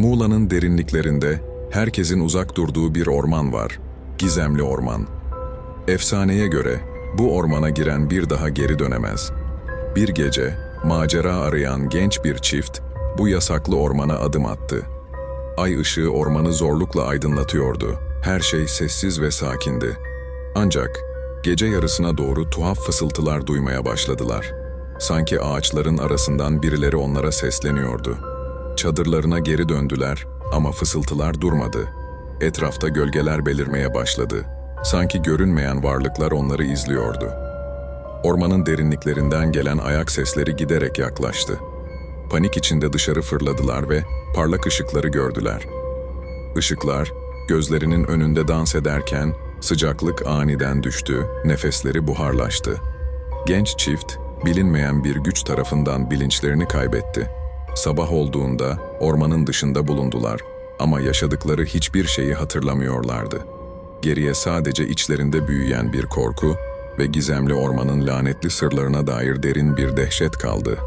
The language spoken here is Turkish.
Muğla'nın derinliklerinde herkesin uzak durduğu bir orman var. Gizemli Orman. Efsaneye göre bu ormana giren bir daha geri dönemez. Bir gece macera arayan genç bir çift bu yasaklı ormana adım attı. Ay ışığı ormanı zorlukla aydınlatıyordu. Her şey sessiz ve sakindi. Ancak gece yarısına doğru tuhaf fısıltılar duymaya başladılar. Sanki ağaçların arasından birileri onlara sesleniyordu. Çadırlarına geri döndüler ama fısıltılar durmadı. Etrafta gölgeler belirmeye başladı. Sanki görünmeyen varlıklar onları izliyordu. Ormanın derinliklerinden gelen ayak sesleri giderek yaklaştı. Panik içinde dışarı fırladılar ve parlak ışıkları gördüler. Işıklar gözlerinin önünde dans ederken sıcaklık aniden düştü, nefesleri buharlaştı. Genç çift bilinmeyen bir güç tarafından bilinçlerini kaybetti. Sabah olduğunda ormanın dışında bulundular ama yaşadıkları hiçbir şeyi hatırlamıyorlardı. Geriye sadece içlerinde büyüyen bir korku ve gizemli ormanın lanetli sırlarına dair derin bir dehşet kaldı.